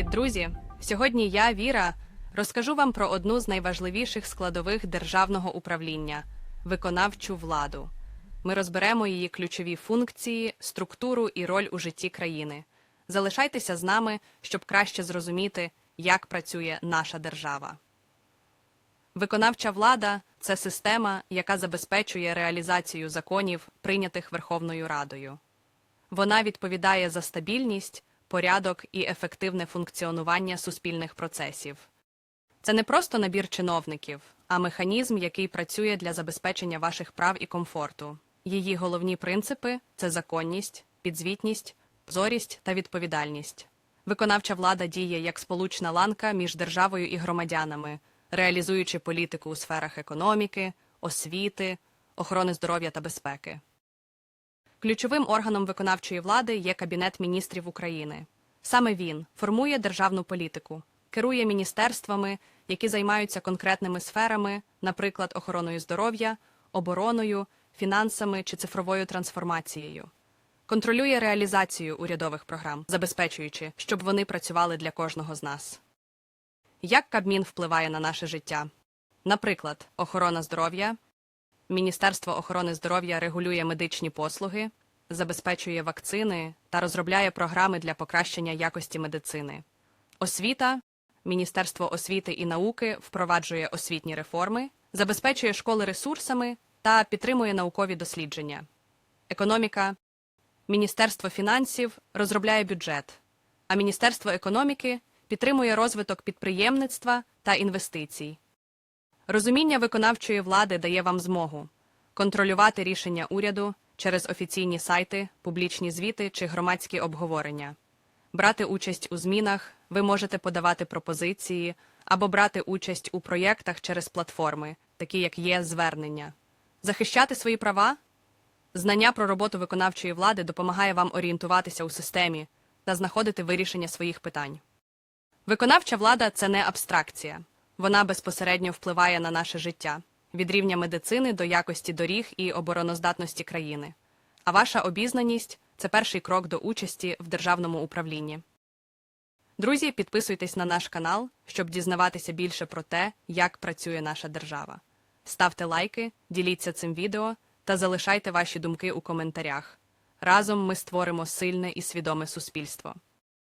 Друзі, сьогодні я, Віра, розкажу вам про одну з найважливіших складових державного управління виконавчу владу. Ми розберемо її ключові функції, структуру і роль у житті країни. Залишайтеся з нами, щоб краще зрозуміти, як працює наша держава. Виконавча влада це система, яка забезпечує реалізацію законів, прийнятих Верховною Радою. Вона відповідає за стабільність, порядок і ефективне функціонування суспільних процесів. Це не просто набір чиновників, а механізм, який працює для забезпечення ваших прав і комфорту. Її головні принципи це законність, підзвітність, прозорість та відповідальність. Виконавча влада діє як сполучна ланка між державою і громадянами, реалізуючи політику у сферах економіки, освіти, охорони здоров'я та безпеки. Ключовим органом виконавчої влади є Кабінет міністрів України. Саме він формує державну політику, керує міністерствами, які займаються конкретними сферами, наприклад, охороною здоров'я, обороною, фінансами чи цифровою трансформацією. Контролює реалізацію урядових програм, забезпечуючи, щоб вони працювали для кожного з нас. Як Кабмін впливає на наше життя? Наприклад, охорона здоров'я. Міністерство охорони здоров'я регулює медичні послуги, забезпечує вакцини та розробляє програми для покращення якості медицини. Освіта Міністерство освіти і науки впроваджує освітні реформи, забезпечує школи ресурсами та підтримує наукові дослідження. Економіка Міністерство фінансів розробляє бюджет, а Міністерство економіки підтримує розвиток підприємництва та інвестицій. Розуміння виконавчої влади дає вам змогу контролювати рішення уряду через офіційні сайти, публічні звіти чи громадські обговорення. Брати участь у змінах, ви можете подавати пропозиції або брати участь у проєктах через платформи, такі як є звернення. Захищати свої права Знання про роботу виконавчої влади допомагає вам орієнтуватися у системі та знаходити вирішення своїх питань. Виконавча влада це не абстракція, вона безпосередньо впливає на наше життя від рівня медицини до якості доріг і обороноздатності країни. А ваша обізнаність це перший крок до участі в державному управлінні. Друзі, підписуйтесь на наш канал, щоб дізнаватися більше про те, як працює наша держава. Ставте лайки, діліться цим відео та залишайте ваші думки у коментарях. Разом ми створимо сильне і свідоме суспільство.